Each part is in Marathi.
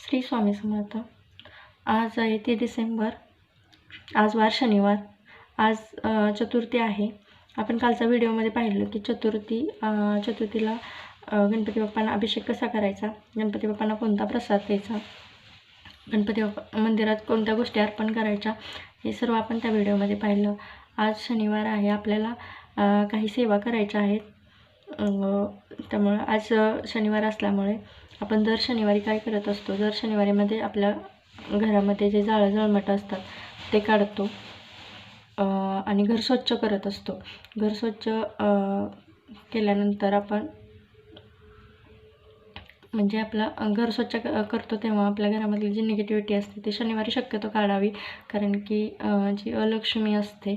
श्री स्वामी समर्थ. आज आहे ते डिसेंबर. आज वार शनिवार. आज चतुर्थी आहे. आपण कालच्या व्हिडिओमध्ये पाहिलं की चतुर्थी चतुर्थीला गणपती बाप्पांना अभिषेक कसा करायचा? गणपती बाप्पांना कोणता प्रसाद द्यायचा? गणपती बाप्पा मंदिरात कोणत्या गोष्टी अर्पण करायच्या? हे सर्व आपण त्या व्हिडिओमध्ये पाहिलं. आज शनिवार आहे. आपल्याला काही सेवा करायच्या आहेत. त्यामुळं आज शनिवार असल्यामुळे आपण दर शनिवारी काय करत असतो? दर शनिवारीमध्ये आपल्या घरामध्ये जे जाळं जळमटं असतात ते काढतो आणि घर स्वच्छ करत असतो. घर स्वच्छ केल्यानंतर आपण म्हणजे आपलं घर स्वच्छ क- करतो तेव्हा आपल्या घरामधली जी निगेटिव्हिटी असते ती शनिवारी शक्यतो काढावी. कारण की जी अलक्ष्मी असते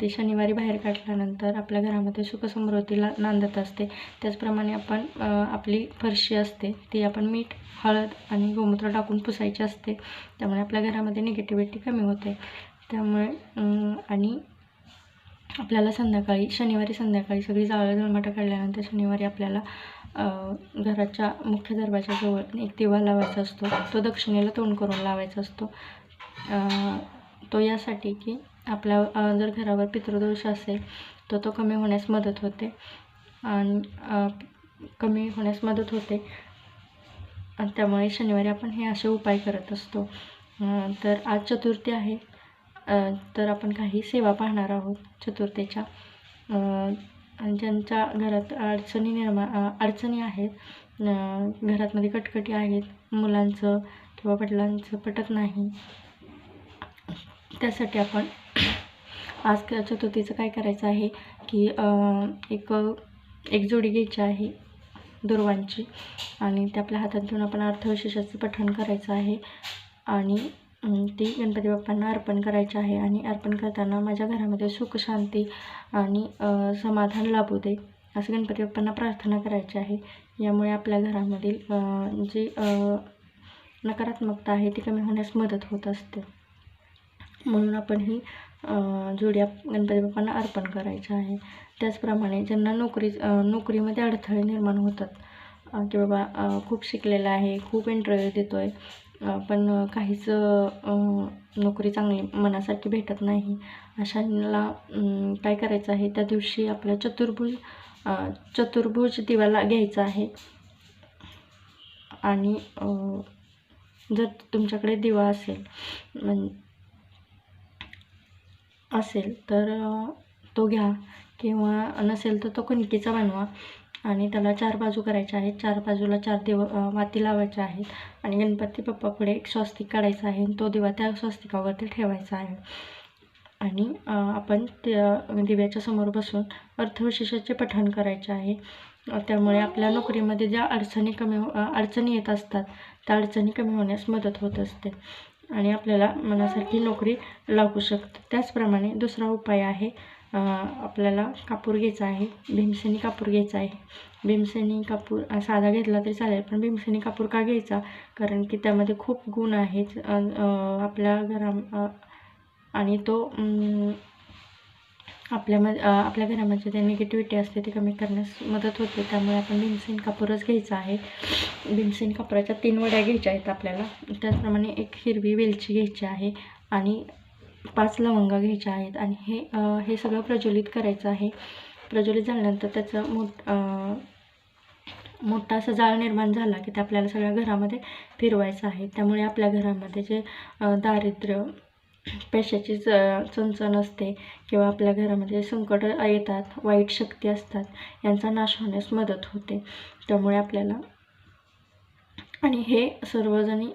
ती शनिवारी बाहेर काढल्यानंतर आपल्या घरामध्ये सुखसमृद्धीला नांदत असते. त्याचप्रमाणे आपण आपली फरशी असते ती आपण मीठ हळद आणि गोमूत्र टाकून पुसायची असते. त्यामुळे आपल्या घरामध्ये निगेटिव्हिटी कमी होते. त्यामुळे आणि आपल्याला संध्याकाळी शनिवारी संध्याकाळी सगळी जाळं जळमाटं काढल्यानंतर शनिवारी आपल्याला घराच्या मुख्य दरवाजाजवळ एक दिवा लावायचा असतो. तो दक्षिणेला तोंड करून लावायचा असतो. तो यासाठी की आपल्या जर घरावर पितृदोष असेल तर तो कमी होण्यास मदत होते. आणि कमी होण्यास मदत होते. आणि त्यामुळे शनिवारी आपण हे असे उपाय करत असतो. तर आज चतुर्थी आहे. तर आपण काही सेवा पाहणार आहोत चतुर्थीच्या. ज्यांच्या घरात अडचणी निर्मा अडचणी आहेत घरातमध्ये कटकटी आहेत मुलांचं किंवा वडिलांचं पटत नाही त्यासाठी आपण आज चतुर्थीचं काय करायचं आहे की एक एक जोडी घ्यायची आहे दुर्वांची आणि ते आपल्या हातात घेऊन आपण अर्थविशेषाचं पठण करायचं आहे आणि ती गणपती बाप्पांना अर्पण करायची आहे आणि अर्पण करताना माझ्या घरामध्ये सुख शांती आणि समाधान लाभू दे असं गणपती बाप्पांना प्रार्थना करायची आहे. यामुळे आपल्या घरामधील जी नकारात्मकता आहे ती कमी होण्यास मदत होत असते. म्हणून आपण ही जोड्या गणपती बाप्पांना अर्पण करायच्या आहे. त्याचप्रमाणे ज्यांना नोकरी नोकरीमध्ये अडथळे निर्माण होतात की बाबा खूप शिकलेला आहे खूप इंटरव्ह्यू देतो आहे पण काहीच नोकरी चांगली मनासारखी भेटत नाही अशांना काय करायचं आहे? त्या दिवशी आपल्या चतुर्भुज चतुर्भुज दिवाला घ्यायचा आहे. आणि जर तुमच्याकडे दिवा असेल म्हण असेल तर तो घ्या किंवा नसेल तर तो कणकीचा बनवा आणि त्याला चार बाजू करायच्या आहेत. चार बाजूला चार दिव माती लावायच्या आहेत आणि गणपती बाप्पापुढे एक स्वस्तिक काढायचा आहे आणि तो दिवा त्या स्वस्तिकावरती ठेवायचा आहे. आणि आपण त्या दिव्याच्या समोर बसून अर्थविशेषाचे पठण करायचे आहे. त्यामुळे आपल्या नोकरीमध्ये ज्या अडचणी कमी हो- अडचणी येत असतात त्या अडचणी कमी होण्यास मदत होत असते. आणि आपल्याला मनासारखी नोकरी लागू शकते. त्याचप्रमाणे दुसरा उपाय आहे आपल्याला कापूर घ्यायचा आहे भीमसेनी कापूर घ्यायचा आहे. भीमसेनी कापूर साधा घेतला तरी चालेल पण भीमसेनी कापूर का घ्यायचा? कारण की त्यामध्ये खूप गुण आहेत आपल्या घरा आणि तो आपल्यामध्ये आपल्या घरामध्ये जे निगेटिव्हिटी असते ती कमी करण्यास मदत होते. त्यामुळे आपण भीमसेन कापूरच घ्यायचा आहे. भीमसेन कापराच्या तीन वड्या घ्यायच्या आहेत आपल्याला. त्याचप्रमाणे एक हिरवी वेलची घ्यायची आहे आणि पाच लवंगा घ्यायच्या आहेत. आणि हे हे सगळं प्रज्वलित करायचं आहे. प्रज्वलित झाल्यानंतर त्याचं मोठ मोठा असा जाळ निर्माण झाला की ते आपल्याला सगळ्या घरामध्ये फिरवायचं आहे. त्यामुळे आपल्या घरामध्ये जे दारिद्र्य पैशाची च चणचण असते किंवा आपल्या घरामध्ये संकट येतात वाईट शक्ती असतात यांचा नाश होण्यास मदत होते. त्यामुळे आपल्याला आणि हे सर्वजणी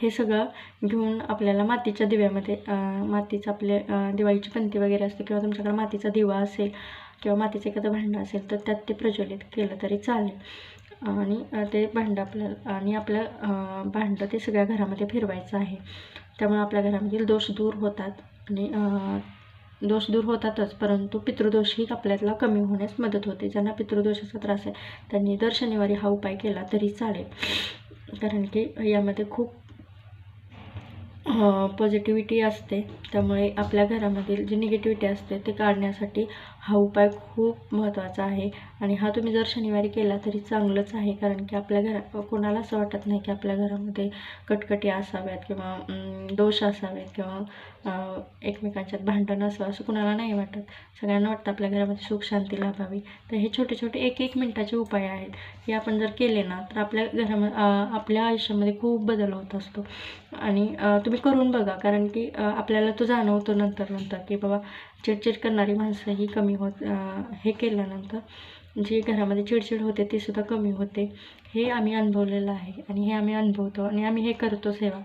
हे सगळं घेऊन आपल्याला मातीच्या दिव्यामध्ये मातीचं आपले दिवाळीची पंती वगैरे असते किंवा तुमच्याकडे मातीचा दिवा असेल किंवा मातीचं एखादं भांडं असेल तर त्यात ते प्रज्वलित केलं तरी चालेल. आणि ते भांडं आपल्याला आणि आपलं भांडं ते सगळ्या घरामध्ये फिरवायचं आहे. त्यामुळे आपल्या घरामधील दोष दूर होतात आणि दोष दूर होतातच परंतु पितृदोषही आपल्याला कमी होण्यास मदत होते. ज्यांना पितृदोषाचा त्रास आहे त्यांनी दर शनिवारी हा उपाय केला तरी चालेल. कारण की यामध्ये खूप पॉझिटिव्हिटी असते. त्यामुळे आपल्या घरामधील जी निगेटिव्हिटी असते ते काढण्यासाठी हा उपाय खूप महत्त्वाचा आहे. आणि हा तुम्ही जर शनिवारी केला तरी चांगलंच आहे कारण की आपल्या घरा कोणाला असं वाटत नाही की आपल्या घरामध्ये कटकटी असाव्यात किंवा दोष असावेत किंवा एकमेकांच्यात भांडण असावं असं कुणाला नाही वाटत. सगळ्यांना वाटतं आपल्या घरामध्ये सुख शांती लाभावी. तर हे छोटे छोटे एक एक मिनटाचे उपाय आहेत. हे आपण जर केले ना तर आपल्या घरामध्ये आपल्या आयुष्यामध्ये खूप बदल होत असतो. आणि तुम्ही तुम्ही करून बघा कारण की आपल्याला तो जाणवतो नंतर नंतर की बाबा चिडचिड करणारी माणसं ही कमी होत हे केल्यानंतर जी घरामध्ये चिडचिड होते ती सुद्धा कमी होते. हे आम्ही अनुभवलेलं आहे आणि हे आम्ही अनुभवतो आणि आम्ही हे करतो सेवा.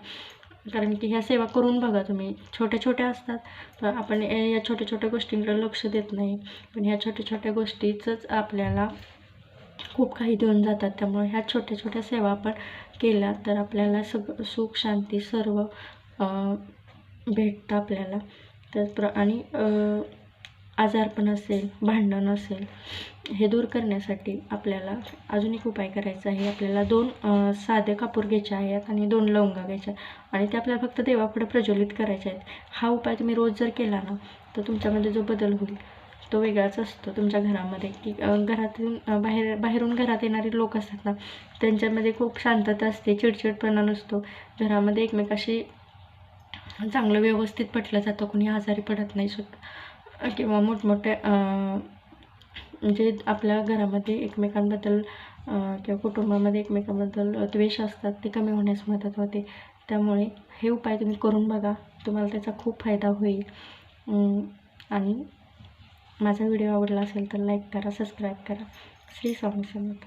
कारण की ह्या सेवा करून बघा तुम्ही. छोट्या छोट्या असतात तर आपण या या छोट्या छोट्या गोष्टींकडे लक्ष देत नाही. पण ह्या छोट्या छोट्या गोष्टीचंच आपल्याला खूप काही देऊन जातात. त्यामुळे ह्या छोट्या छोट्या सेवा आपण केल्या तर आपल्याला सग सुख शांती सर्व भेटतं आपल्याला. त्याचप्र आणि आजारपण असेल भांडण असेल हे दूर करण्यासाठी आपल्याला अजून एक उपाय करायचा आहे. आपल्याला दोन साधे कापूर घ्यायचे आहेत आणि दोन लवंगा घ्यायच्या आणि ते आपल्याला फक्त देवापुढे प्रज्वलित करायचे आहेत. हा उपाय तुम्ही रोज जर केला ना तर तुमच्यामध्ये जो बदल होईल तो वेगळाच असतो तुमच्या घरामध्ये. की घरातून बाहेर बाहेरून घरात येणारे लोक असतात ना त्यांच्यामध्ये खूप शांतता असते चिडचिडपणा नसतो. घरामध्ये एकमेकाशी चांगलं व्यवस्थित पटलं जातं कोणी आजारी पडत नाही सुद्धा. किंवा मोठमोठ्या म्हणजे आपल्या घरामध्ये एकमेकांबद्दल किंवा कुटुंबामध्ये एकमेकांबद्दल द्वेष असतात ते कमी होण्यास मदत होते. त्यामुळे हे उपाय तुम्ही करून बघा तुम्हाला त्याचा खूप फायदा होईल. आणि माझा व्हिडिओ आवडला असेल तर लाईक करा सबस्क्राईब करा. श्री स्वामी समर्थ.